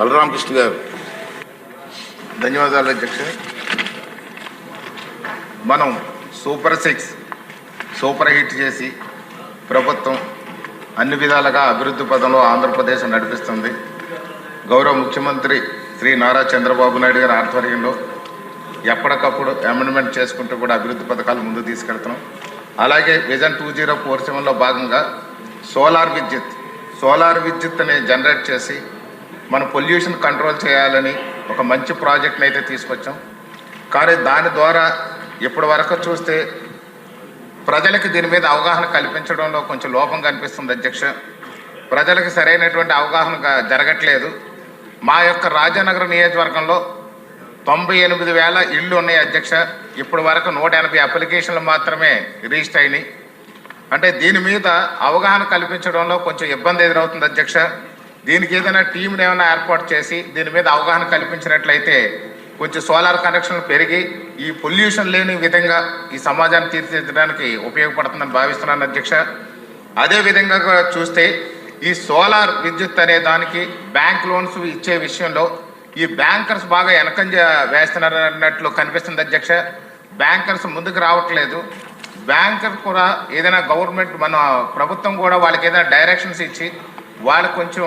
బలరామకృష్ణ గారు. ధన్యవాదాలు అధ్యక్ష. మనం సూపర్ సిక్స్ సూపర్ హిట్ చేసి ప్రభుత్వం అన్ని విధాలుగా అభివృద్ధి పదంలో ఆంధ్రప్రదేశ్ నడిపిస్తుంది. గౌరవ ముఖ్యమంత్రి శ్రీ నారా చంద్రబాబు నాయుడు గారి ఆధ్వర్యంలో ఎప్పటికప్పుడు అమెండ్మెంట్ చేసుకుంటూ కూడా అభివృద్ధి పథకాలు ముందు తీసుకెళ్తున్నాం. అలాగే విజన్ టూ జీరో ఫోర్ సెవెన్లో భాగంగా సోలార్ విద్యుత్ సోలార్ విద్యుత్ అనేది జనరేట్ చేసి మనం పొల్యూషన్ కంట్రోల్ చేయాలని ఒక మంచి ప్రాజెక్ట్ని అయితే తీసుకొచ్చాం. కానీ దాని ద్వారా ఇప్పటి వరకు చూస్తే ప్రజలకు దీని మీద అవగాహన కల్పించడంలో కొంచెం లోపం కనిపిస్తుంది అధ్యక్ష. ప్రజలకు సరైనటువంటి అవగాహన జరగట్లేదు. మా యొక్క రాజానగర నియోజకవర్గంలో తొంభై ఎనిమిది వేల ఇళ్ళు ఉన్నాయి అధ్యక్ష. ఇప్పటి వరకు నూట ఎనభై అప్లికేషన్లు మాత్రమే రిజిస్టర్ అయినాయి. అంటే దీని మీద అవగాహన కల్పించడంలో కొంచెం ఇబ్బంది ఎదురవుతుంది అధ్యక్ష. దీనికి ఏదైనా టీంని ఏమైనా ఏర్పాటు చేసి దీని మీద అవగాహన కల్పించినట్లయితే కొంచెం సోలార్ కనెక్షన్లు పెరిగి ఈ పొల్యూషన్ లేని విధంగా ఈ సమాజాన్ని తీర్చిదిద్దడానికి ఉపయోగపడుతుందని భావిస్తున్నాను అధ్యక్ష. అదే విధంగా కూడా చూస్తే ఈ సోలార్ విద్యుత్ అనే దానికి బ్యాంక్ లోన్స్ ఇచ్చే విషయంలో ఈ బ్యాంకర్స్ బాగా వెనకంజ వేస్తున్నారు అన్నట్లు కనిపిస్తుంది అధ్యక్ష. బ్యాంకర్స్ ముందుకు రావట్లేదు. బ్యాంకర్ కూడా ఏదైనా గవర్నమెంట్ మన ప్రభుత్వం కూడా వాళ్ళకి ఏదైనా డైరెక్షన్స్ ఇచ్చి వాళ్ళు కొంచెం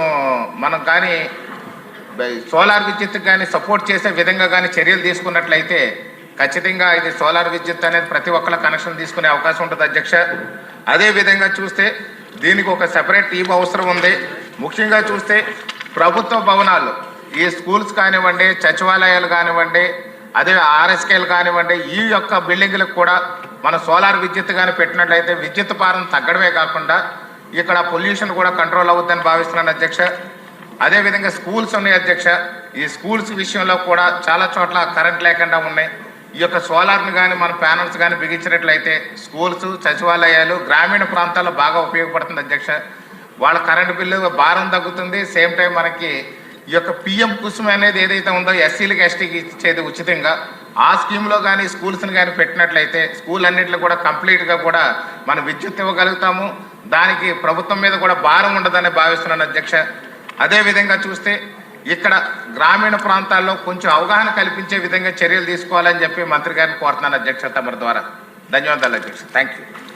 మనం కానీ సోలార్ విద్యుత్ కానీ సపోర్ట్ చేసే విధంగా కానీ చర్యలు తీసుకున్నట్లయితే ఖచ్చితంగా ఇది సోలార్ విద్యుత్ అనేది ప్రతి ఒక్కళ్ళ కనెక్షన్ తీసుకునే అవకాశం ఉంటుంది అధ్యక్ష. అదే విధంగా చూస్తే దీనికి ఒక సెపరేట్ టీం అవసరం ఉంది. ముఖ్యంగా చూస్తే ప్రభుత్వ భవనాలు ఈ స్కూల్స్ కానివ్వండి సచివాలయాలు కానివ్వండి అదే ఆర్ఎస్కేలు కానివ్వండి ఈ యొక్క బిల్డింగ్లకు కూడా మన సోలార్ విద్యుత్ కానీ పెట్టినట్లయితే విద్యుత్ భారం తగ్గడమే కాకుండా ఇక్కడ పొల్యూషన్ కూడా కంట్రోల్ అవుతుందని భావిస్తున్నాను అధ్యక్ష. అదేవిధంగా స్కూల్స్ ఉన్నాయి అధ్యక్ష. ఈ స్కూల్స్ విషయంలో కూడా చాలా చోట్ల కరెంట్ లేకుండా ఉన్నాయి. ఈ యొక్క సోలార్ని కానీ మన ప్యానల్స్ కానీ బిగించినట్లయితే స్కూల్స్ సచివాలయాలు గ్రామీణ ప్రాంతాల్లో బాగా ఉపయోగపడుతుంది అధ్యక్ష. వాళ్ళ కరెంటు బిల్లు భారం తగ్గుతుంది. సేమ్ టైం మనకి ఈ యొక్క పిఎం కుసుమ అనేది ఏదైతే ఉందో ఎస్సీలకు ఎస్టీకి ఇచ్చేది ఉచితంగా. ఆ స్కీమ్లో కానీ స్కూల్స్ని కానీ పెట్టినట్లయితే స్కూల్ అన్నింటిలో కూడా కంప్లీట్గా కూడా మనం విద్యుత్ ఇవ్వగలుగుతాము. దానికి ప్రభుత్వం మీద కూడా భారం ఉండదని భావిస్తున్నాను అధ్యక్ష. అదే విధంగా చూస్తే ఇక్కడ గ్రామీణ ప్రాంతాల్లో కొంచెం అవగాహన కల్పించే విధంగా చర్యలు తీసుకోవాలని చెప్పి మంత్రి గారిని కోరుతున్నాను అధ్యక్ష తమరి ద్వారా. ధన్యవాదాలు అధ్యక్ష. Thank you